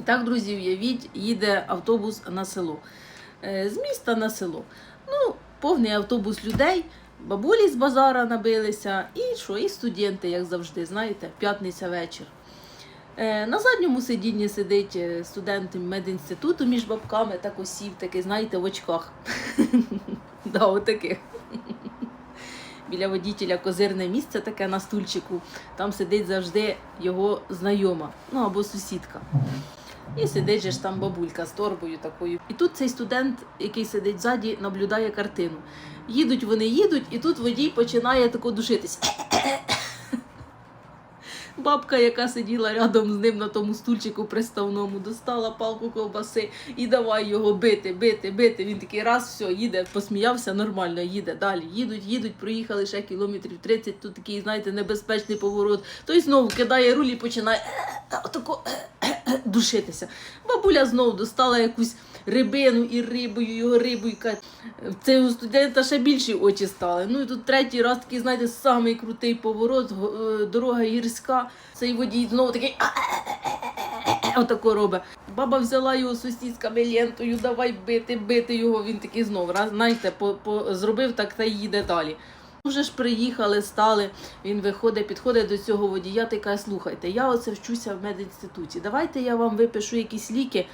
І так, друзі, уявіть, їде автобус на село. Е, З міста на село. Ну, повний автобус людей, бабулі з базара набилися, і що, і студенти, як завжди, знаєте, п'ятниця вечір. Е, На задньому сидінні сидить е, студент медінституту між бабками, так осів, такий, знаєте, в очках. Да, отаких. Біля водітеля козирне місце таке на стульчику. Там сидить завжди його знайома, ну або сусідка. І сидить же ж там бабулька з торбою такою. І тут цей студент, який сидить ззаді, наблюдає картину. Їдуть вони їдуть, і тут водій починає тако душитись. Бабка, яка сиділа рядом з ним на тому стульчику приставному, достала палку ковбаси і давай його бити, бити, бити. Він такий раз, все, їде, посміявся, нормально, їде далі. Їдуть, їдуть, проїхали ще кілометрів 30, тут такий, знаєте, небезпечний поворот. Той знову кидає руль і починає отако душитися. Бабуля знову достала якусь рибину і рибою, його каже, В цього студента ще більші очі стали. Ну і тут третій раз такий, знаєте, самий крутий поворот, е, дорога гірська. Цей водій знову такий отако робить. Баба взяла його сусідськами лентою, давай бити, бити його. Він такий знову, раз, знаєте, по, по, зробив так та їде далі. Вже ж приїхали, стали. Він виходить, підходить до цього водія та каже, слухайте, я оце вчуся в медінституті. Давайте я вам випишу якісь ліки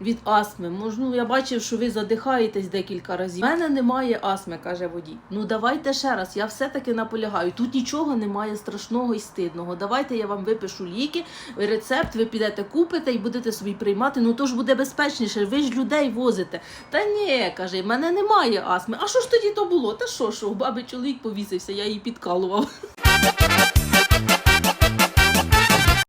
від астми. Мож, ну, я бачив, що ви задихаєтесь декілька разів. У мене немає астми, каже водій. Ну давайте ще раз, я все-таки наполягаю. Тут нічого немає страшного і стидного. Давайте я вам випишу ліки, рецепт, ви підете купите і будете собі приймати. Ну то ж буде безпечніше. Ви ж людей возите. Та ні, каже, в мене немає астми. А що ж тоді то було? Та що, що, у баби чоловік повісився, я її підкалував.